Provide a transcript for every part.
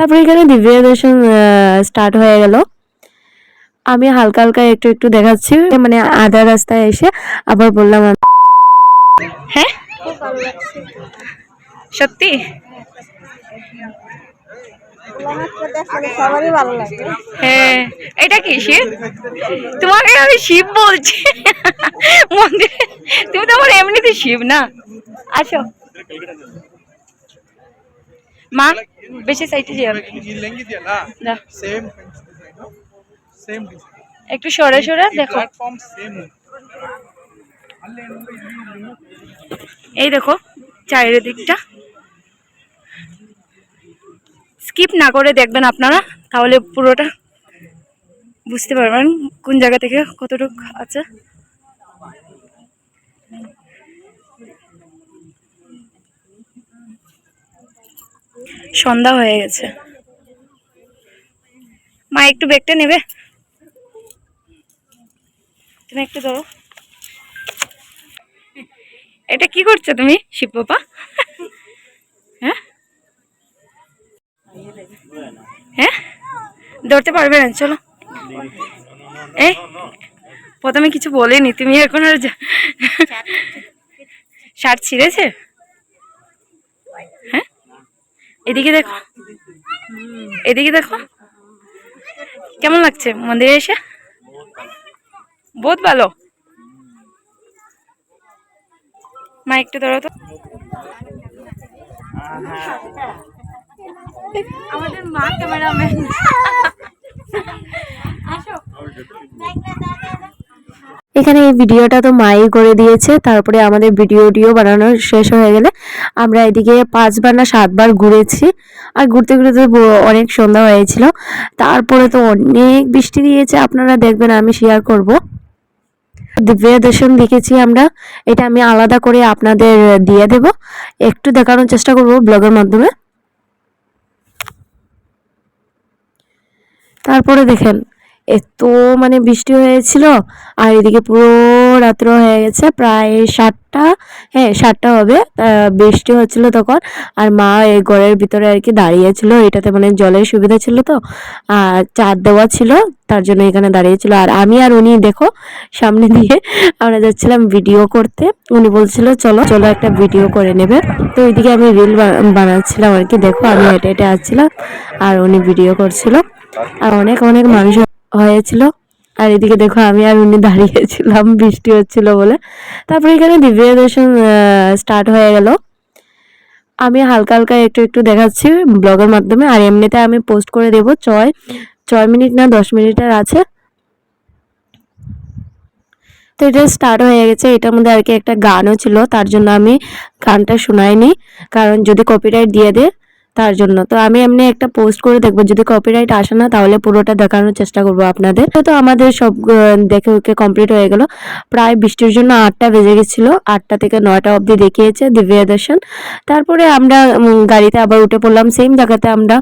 তারপরে এখানে দিব্য দর্শন স্টার্ট হয়ে গেল। আমি হালকা হালকা একটু একটু দেখাচ্ছি মানে আধা রাস্তায় এসে আবার বললাম হ্যাঁ? সত্যি? হ্যাঁ। এটা কি শিব? তোমাকে আমি শিব বলছি। তুমি তো আমার এমনিতে শিব না। আসো। మా బెస్ట్ సైట్ చేయాలి একটু সরে সরে দেখো। এই দেখো চারিদিকটা। স্কিপ না করে দেখবেন আপনারা তাহলে পুরোটা বুঝতে পারবেন কোন জায়গা থেকে কতটুকু আছে। সন্ধ্যা হয়ে গেছে। মা, একটু বেগটা নেবে? তুমি একটু ধরো এটা কি করছ তুমি, শিব বাবা? হ্যাঁ? হ্যাঁ? ধরতে পারবে না, চলো। এ, প্রথমে কিছু বলেনি, তুমি এখন আর শার্ট ছিঁড়েছে? এদিকে দেখো। এদিকে দেখো। কেমন লাগছে মন্দিরে এসে? বহুত ভালো। মা একটু ধরো তো। আমাদের মা ক্যামেরাম্যান। এখানে এই ভিডিওটা তো মাই করে দিয়েছে, তারপরে আমাদের ভিডিওটিও বানানো শেষ হয়ে গেলে আমরা এদিকে পাঁচবার না সাতবার ঘুরেছি। আর ঘুরতে ঘুরতে অনেক সন্ধ্যা হয়েছিল। তারপরে তো অনেক বৃষ্টি দিয়েছে, আপনারা দেখবেন আমি শেয়ার করব। দিব্য দর্শন দেখেছি আমরা, এটা আমি আলাদা করে আপনাদের দিয়ে দেব। একটু দেখানোর চেষ্টা করব ব্লগের মাধ্যমে। তারপরে দেখেন এত মানে বৃষ্টি হয়েছিল, আর এদিকে পুরো রাত্র হয়ে গেছে, প্রায় সাতটা হ্যাঁ সাতটা হবে বৃষ্টি হচ্ছিল তখন, আর মা এই ঘরের ভিতরে আর কি দাঁড়িয়েছিল, এটাতে মানে জলের সুবিধা ছিল তো, আর চার দেওয়া ছিল, তার জন্য এখানে দাঁড়িয়েছিল, আর আমি আর উনি দেখো, সামনে দিয়ে আমরা যাচ্ছিলাম ভিডিও করতে, উনি বলছিল, চলো চলো একটা ভিডিও করে নেবে। তো ওইদিকে আমি রিল বানাচ্ছিলাম আর কি, দেখো আমি হেঁটে হেঁটে আসছিলাম, আর উনি ভিডিও করছিল, আর অনেক অনেক মানুষ হয়েছিল। আর এদিকে দেখো আমি আর উনি দাঁড়িয়েছিলাম, বৃষ্টি হচ্ছিল বলে। তারপরে এখানে দিব্য দর্শন স্টার্ট হয়ে গেল। আমি হালকা হালকা একটু একটু দেখাচ্ছি ব্লগের মাধ্যমে, আর এমনিতে আমি পোস্ট করে দেব ছয় ছয় মিনিট না দশ মিনিটের আছে। তো এটা স্টার্ট হয়ে গেছে, এটার মধ্যে আর কি একটা গানও ছিল, তার জন্য আমি গানটা শোনাইনি। কারণ যদি কপিরাইট দিয়ে দেয় তার জন্য। তো আমি এমনি একটা পোস্ট করে দেখব, যদি কপিরাইট আসে না, তাহলে পুরোটা দেখানোর চেষ্টা করব আপনাদের। তো আমাদের সব দেখে ওকে কমপ্লিট হয়ে গেল। প্রায় বৃষ্টির জন্য আটটা বেজে গেছিল, আটটা থেকে নয়টা অবধি দেখিয়েছে দিব্যা দর্শন তারপরে আমরা গাড়িতে আবার উঠে পড়লাম। সেম জায়গাতে আমরা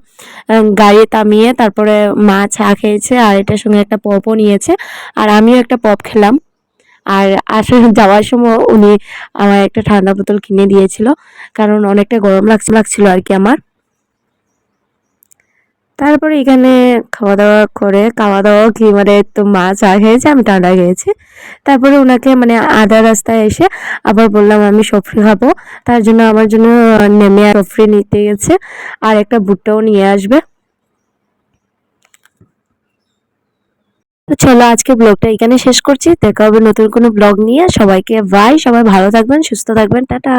গাড়ি থামিয়ে তারপরে মা চা খেয়েছে আর এটার সঙ্গে একটা পপও নিয়েছে। আর আমিও একটা পপ খেলাম। আর আসলে যাওয়ার সময় উনি আমার একটা ঠান্ডা বোতল কিনে দিয়েছিল, কারণ অনেকটা গরম লাগছিল লাগছিল আর কি আমার। তারপরে এখানে খাওয়া দাওয়া করে খাওয়া দাওয়া কি মানে তো মা চা খেয়েছে, আমি ঠান্ডা খেয়েছি। তারপরে ওনাকে মানে আধা রাস্তায় এসে আবার বললাম, আমি সফরি খাব। তার জন্য আমার জন্য নেমে সফরি নিতে গেছে, আর একটা ভুট্টাও নিয়ে আসবে। তো চলো, আজকে ব্লগটা এখানে শেষ করছি। দেখা হবে নতুন কোনো ব্লগ নিয়ে। সবাইকে বাই সবাই ভালো থাকবেন, সুস্থ থাকবেন, টাটা।